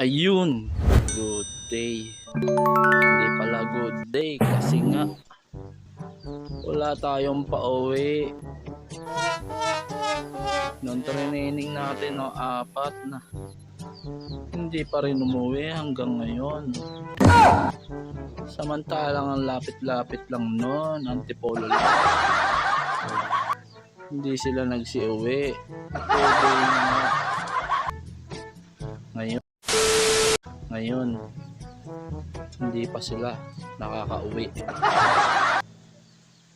Ayun, good day. Hindi pala good day kasi nga wala tayong pauwi. Nung training natin, no, apat na. Hindi pa rin umuwi hanggang ngayon. Samantalang ang lapit-lapit lang noon, antipolo lang. Hindi sila nagsiuwi. Pwede pa sila nakakauwi.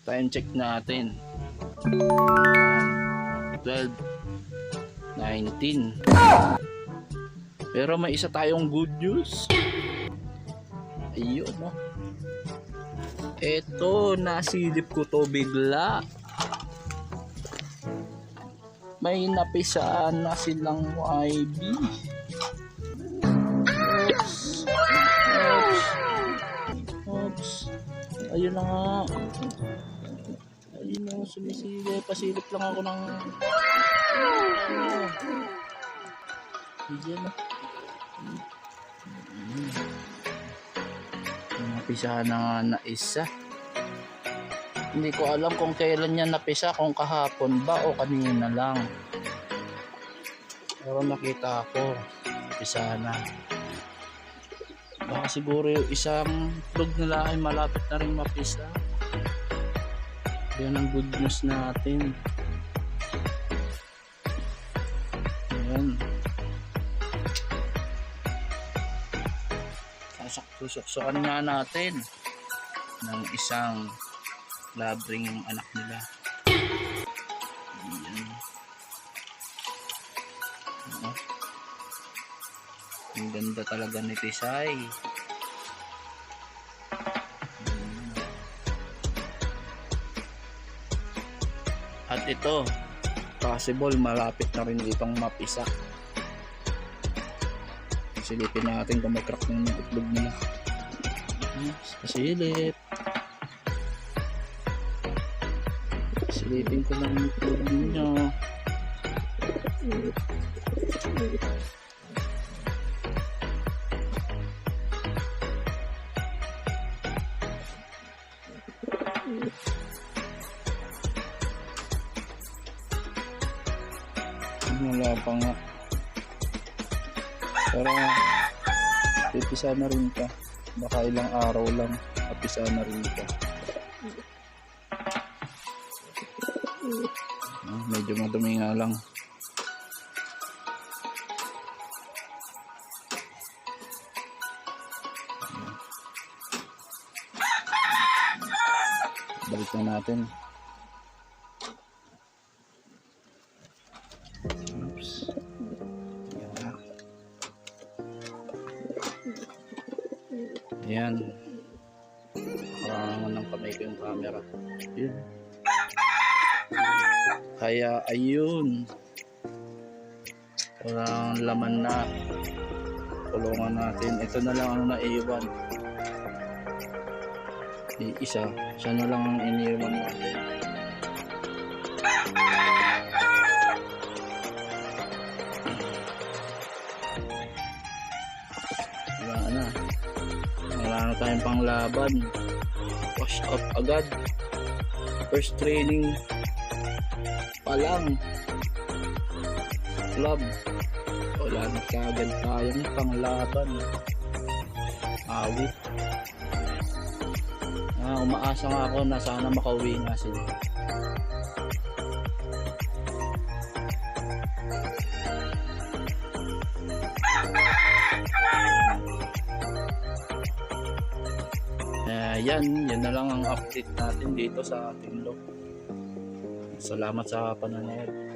Time check natin. 12, 19. Pero may isa tayong good news. Ayun, no? Eto, nasilip ko to bigla. May napisaan na silang YB. Ayun na nga. Ayun na, sumisili. Pasilip lang ako ng... Diyan na. Napisahan na na isa. Hindi ko alam kung kailan niya napisa, kung kahapon ba o kanina lang. Pero nakita ko, napisa na. Baka siguro yung isang vlog nila ay malapit na rin mapisa. Yan ang good news natin. Ayan. Susuksukan nga natin ng isang labring anak nila. Ang ganda talaga ni. Ayan. At ito, possible malapit na rin itong mapisa. Silipin natin kung may crack ng itlog nila. Yes, pasilip. Silipin ko lang yung itlog ninyo. Wala pa nga. Pero pipisa na rin ka. Baka ilang araw lang kapisa na rin ka. Ah, medyo madumi nga lang. Balik na natin. Ayan. Nakarangan ng kamay ko yung camera. Yun. Kaya ayun. Walang laman na. Tulungan natin. Ito na lang ang naiwan. Yung isa. Siya na lang ang iniwan natin. Tayong panglaban. Wash up agad. First training pa lang. Club. Wala na kagad tayong panglaban. Awit. Ah, umaasa nga ako na sana makauwi nga sila. Eh, yan, yan na lang ang update natin dito sa ating log. Salamat sa panonood.